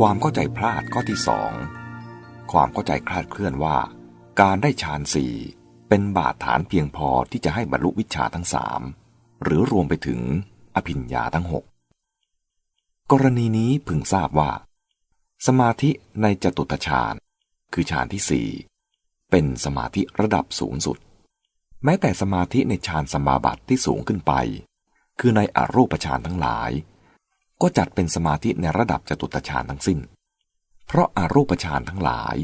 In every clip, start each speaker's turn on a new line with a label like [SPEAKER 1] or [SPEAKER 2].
[SPEAKER 1] ความเข้าใจพลาดข้อที่สองความเข้าใจคลาดเคลื่อนว่า การได้ฌานสี่เป็นบาดฐานเพียงพอที่จะให้บรรลุวิชาทั้งสามหรือรวมไปถึงอภิญญาทั้งหกกรณีนี้พึงทราบว่า สมาธิในจตุตฌานคือฌานที่สี่เป็นสมาธิระดับสูงสุด แม้แต่สมาธิในฌานสมาบัติที่สูงขึ้นไป คือในอรูปฌานทั้งหลาย ก็จัดเป็นสมาธิในระดับจตุตฌานทั้งสิ้น เพราะอารูปฌานทั้งหลาย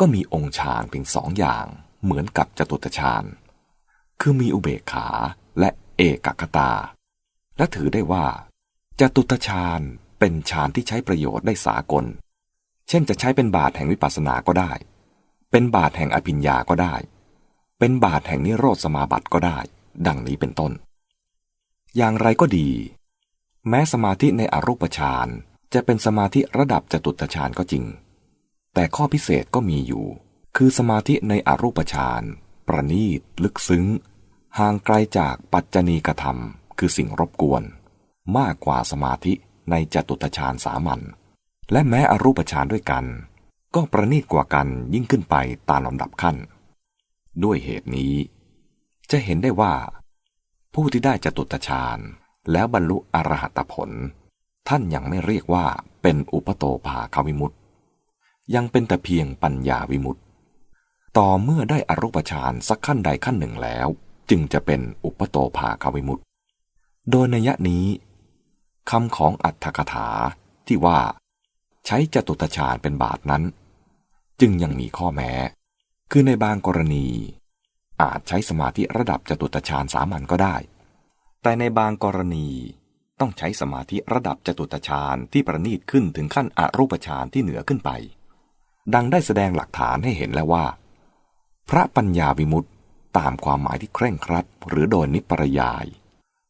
[SPEAKER 1] ก็มีองค์ฌานเพียงสองอย่าง เหมือนกับจตุตฌานคือมีอุเบกขาและเอกกตา และถือได้ว่าจตุตฌานเป็นฌานที่ใช้ประโยชน์ได้สากล เช่นจะใช้เป็นบาทแห่งวิปัสสนาก็ได้ เป็นบาทแห่งอภิญญาก็ได้ เป็นบาทแห่งนิโรธสมาบัติก็ได้ ดังนี้เป็นต้น อย่างไรก็ดี แม้สมาธิในอรูปฌานจะเป็นสมาธิระดับจตุตฌานก็จริง แต่ข้อพิเศษก็มีอยู่ คือสมาธิในอรูปฌานประณีต ลึกซึ้ง ห่างไกลจากปัจจณีกธรรม คือสิ่งรบกวน มากกว่าสมาธิในจตุตฌานสามัญและแม้อรูปฌานด้วยกัน ก็ประณีตกว่ากันยิ่งขึ้นไปตามลำดับขั้น ด้วยเหตุนี้ จะเห็นได้ว่า ผู้ที่ได้จตุตฌาน แล้วบรรลุอรหัตผล ท่านยังไม่เรียกว่าเป็นอุปโตภาควิมุตติยังเป็นแต่เพียงปัญญาวิมุตติต่อเมื่อได้อรูปฌานสักขั้นใดขั้นหนึ่งแล้ว จึงจะเป็นอุปโตภาควิมุตติโดยนัยนี้คำของอัตถกถาที่ว่า ใช้จตุตฌานเป็นบาทนั้น จึงยังมีข้อแม้ คือในบางกรณี อาจใช้สมาธิระดับจตุตฌานสามัญก็ได้ แต่ในบางกรณีต้องใช้สมาธิระดับจตุตฌานที่ประณีตขึ้นถึงขั้นอรูปฌานที่เหนือขึ้นไป ดังได้แสดงหลักฐานให้เห็นแล้วว่า พระปัญญาวิมุตตตามความหมายที่เคร่งครัด หรือโดยนิปรยาย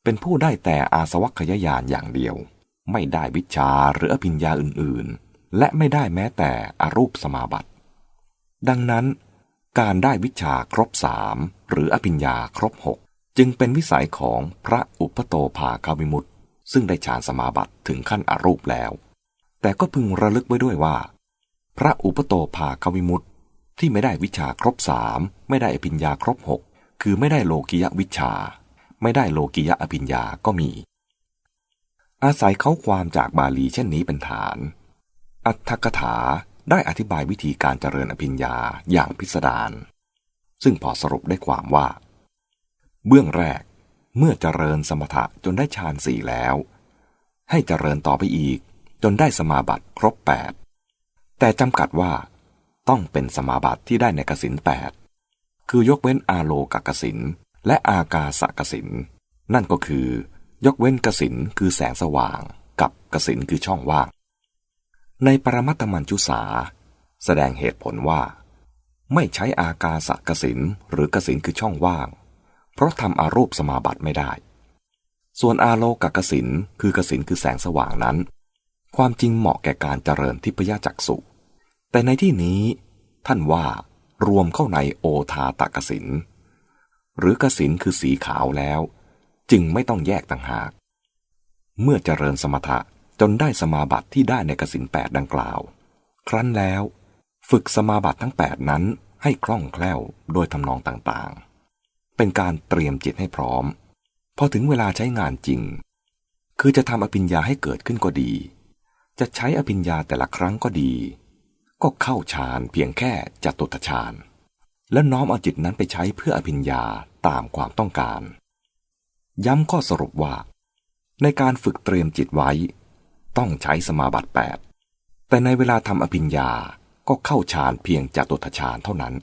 [SPEAKER 1] เป็นผู้ได้แต่อาสวัคยายานอย่างเดียว ไม่ได้วิชาหรืออภิญญาอื่นๆ และไม่ได้แม้แต่อรูปสมาบัติ ดังนั้น การได้วิชาครบสามหรืออภิญญาครบหก จึงเป็นวิสัยของพระอุปโตภาคาวิมุตต์ซึ่งได้ฌานสมาบัติถึงขั้นอรูปแล้ว แต่ก็พึงระลึกไว้ด้วยว่า พระอุปโตภาคาวิมุตต์ที่ไม่ได้วิชาครบสามไม่ได้อภิญญาครบหกคือไม่ได้โลกิยวิชา ไม่ได้โลกิยะอภิญญาก็มี อาศัยเขาความจากบาลีเช่นนี้เป็นฐาน อัตถกถาได้อธิบายวิธีการเจริญอภิญญาอย่างพิสดารซึ่งพอสรุปได้ความว่า เบื้องแรก เมื่อเจริญสมถะจนได้ฌานสี่แล้ว ให้เจริญต่อไปอีก จนได้สมาบัติครบแปดแต่จำกัดว่า ต้องเป็นสมาบัติที่ได้ในกสินแปดคือยกเว้นอาโลกกสินและอากาสกสินนั่นก็คือยกเว้นกสินคือแสงสว่างกับกสินคือช่องว่าง ในปรมัตมัญจุสา แสดงเหตุผลว่า ไม่ใช้อากาสกสินหรือกสินคือช่องว่าง เพราะทำอารูปสมาบัติไม่ได้ ส่วนอาโลกกสินคือกสินคือแสงสว่างนั้น ความจริงเหมาะแก่การเจริญทิพยจักสุแต่ในที่นี้ ท่านว่ารวมเข้าในโอทาตกสิน หรือกสินคือสีขาวแล้ว จึงไม่ต้องแยกต่างหาก เมื่อเจริญสมถะจนได้สมาบัติที่ได้ในกสินแปดดังกล่าว ครั้นแล้ว ฝึกสมาบัติทั้งแปดนั้นให้คล่องแคล่วโดยทำนองต่างๆ เป็นการเตรียมจิตให้พร้อม พอถึงเวลาใช้งานจริง คือจะทำอภิญญาให้เกิดขึ้นก็ดี จะใช้อภิญญาแต่ละครั้งก็ดี ก็เข้าฌานเพียงแค่จตุตฌาน และน้อมเอาจิตนั้นไปใช้เพื่ออภิญญาตามความต้องการ ย้ำข้อสรุปว่า ในการฝึกเตรียมจิตไว้ ต้องใช้สมาบัติแปดแต่ในเวลาทำอภิญญาก็เข้าฌานเพียงจตุตฌานเท่านั้น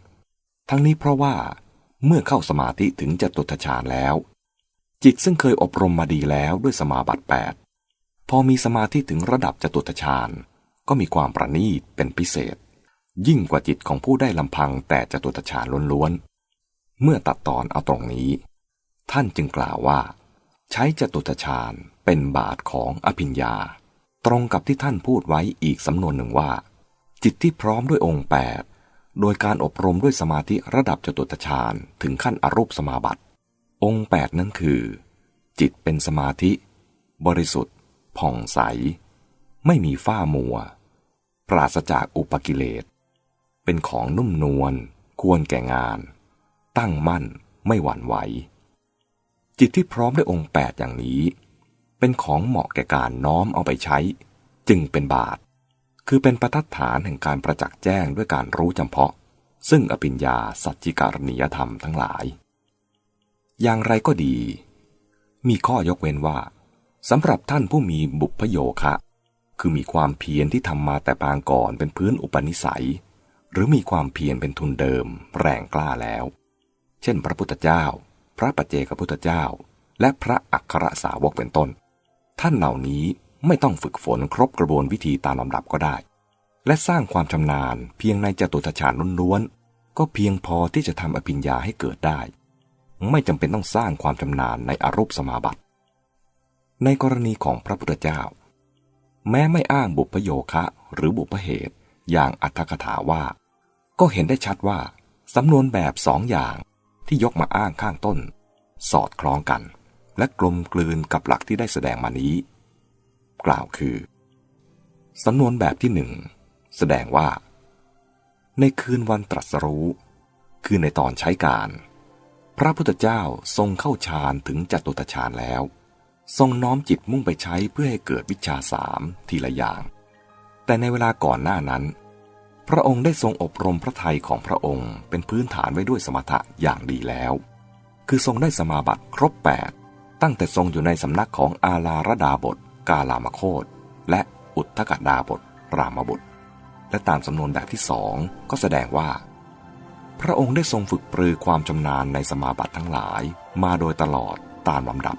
[SPEAKER 1] ทั้งนี้เพราะว่า เมื่อเข้าสมาธิถึงจะตุตฌานแล้ว จิตซึ่งเคยอบรมมาดีแล้วด้วยสมาบัติแปดพอมีสมาธิถึงระดับจตุตฌานก็มีความประณีตเป็นพิเศษ ยิ่งกว่าจิตของผู้ได้ลำพังแต่จตุตฌานล้วนๆเมื่อตัดตอนเอาตรงนี้ ท่านจึงกล่าวว่า ใช้จตุตฌานเป็นบาทของอภิญญา ตรงกับที่ท่านพูดไว้อีกสำนวนหนึ่งว่า จิตที่พร้อมด้วยองค์แปด โดยการอบรมด้วยสมาธิระดับจตุตฌานถึงขั้นอรูปสมาบัติ องค์แปดนั้นคือ จิตเป็นสมาธิ บริสุทธิ์ ผ่องใส ไม่มีฝ้ามัว ปราศจากอุปกิเลส เป็นของนุ่มนวล ควรแก่งาน ตั้งมั่นไม่หวั่นไหว จิตที่พร้อมด้วยองค์แปดอย่างนี้ เป็นของเหมาะแก่การน้อมเอาไปใช้ จึงเป็นบาท คือเป็นประทัดฐานแห่งการประจักษ์แจ้งด้วยการรู้จำเพาะ ซึ่งอภิญญาสัจจิการณียธรรมทั้งหลาย อย่างไรก็ดี มีข้อยกเว้นว่าสำหรับท่านผู้มีบุพโยคะ คือมีความเพียรที่ทำมาแต่ปางก่อนเป็นพื้นอุปนิสัย หรือมีความเพียรเป็นทุนเดิม แรงกล้าแล้ว เช่น พระพุทธเจ้า พระปัจเจกพุทธเจ้า และพระอัครสาวกเป็นต้น ท่านเหล่านี้ ไม่ต้องฝึกฝนครบกระบวนวิธีตามลำดับก็ได้ และสร้างความชำนาญเพียงในจตุตฌานล้วนๆ ก็เพียงพอที่จะทำอภิญญาให้เกิดได้ ไม่จำเป็นต้องสร้างความชำนาญในอรูปสมาบัติ ในกรณีของพระพุทธเจ้า แม้ไม่อ้างบุพโยคะหรือบุพเหตุอย่างอัตถกถาว่า ก็เห็นได้ชัดว่าสำนวนแบบสองอย่างที่ยกมาอ้างข้างต้น สอดคล้องกัน และกลมกลืนกับหลักที่ได้แสดงมานี้ กล่าวคือสำนวนแบบที่หนึ่งแสดงว่า ในคืนวันตรัสรู้ คือในตอนใช้การ พระพุทธเจ้าทรงเข้าฌานถึงจตุตฌานแล้ว ทรงน้อมจิตมุ่งไปใช้เพื่อให้เกิดวิชาสามทีละอย่าง แต่ในเวลาก่อนหน้านั้น พระองค์ได้ทรงอบรมพระทัยของพระองค์เป็นพื้นฐานไว้ด้วยสมถะอย่างดีแล้ว คือทรงได้สมาบัติครบแปดตั้งแต่ทรงอยู่ในสำนักของอาลาระดาบท กาลามโคตและอุทธกดาบทรามบุตร และตามสำนวนแบบที่สองก็แสดงว่า พระองค์ได้ทรงฝึกปรือความชำนาญในสมาบัติทั้งหลายมาโดยตลอดตามลำดับ